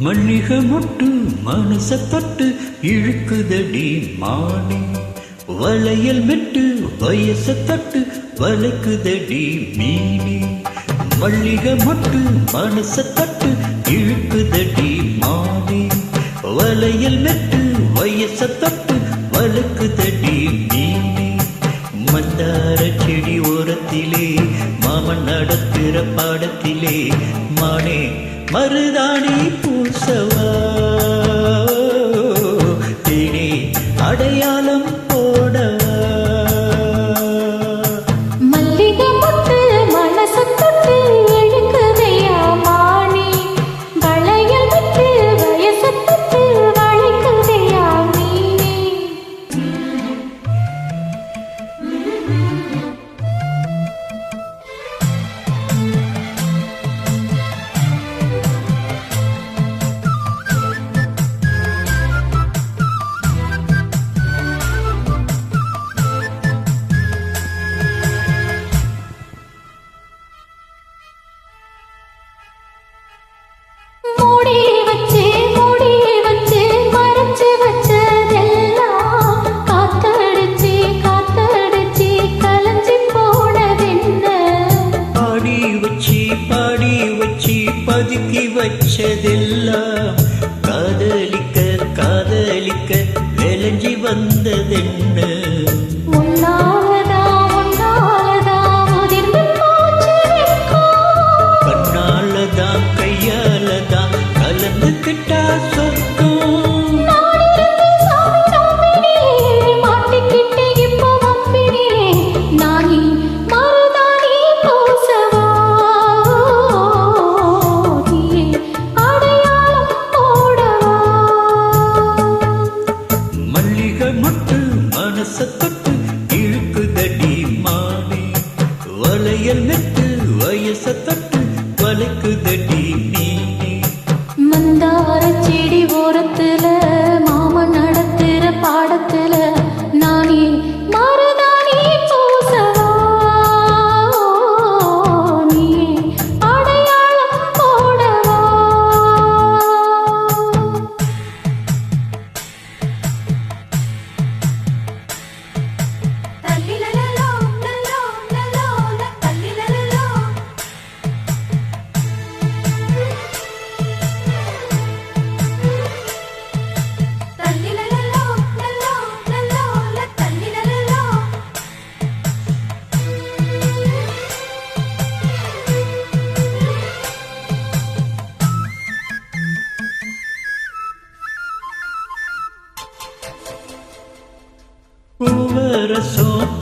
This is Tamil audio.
மல்லிக மொட்டு மனச தொட்டு இழுக்குதடி மானே. வளையல் மெட்டு வயச தட்டு வளைக்குதடி மீனே. மல்லிக மொட்டு மனச தட்டு இழுக்குதடி மானே. வளையல் மெட்டு வயச தட்டு வளைக்குதடி மீனே. மந்தார செடி ஓரத்திலே மாமன் நடத்துற பாடத்திலே மானே மருதாணி பூ ಸವಾ ஒதுக்கி வச்சதெல்லாம் காதலிக்க காதலிக்க விளைஞ்சி வந்ததென்ன? வயச தட்டு வலிக்குது. corazón.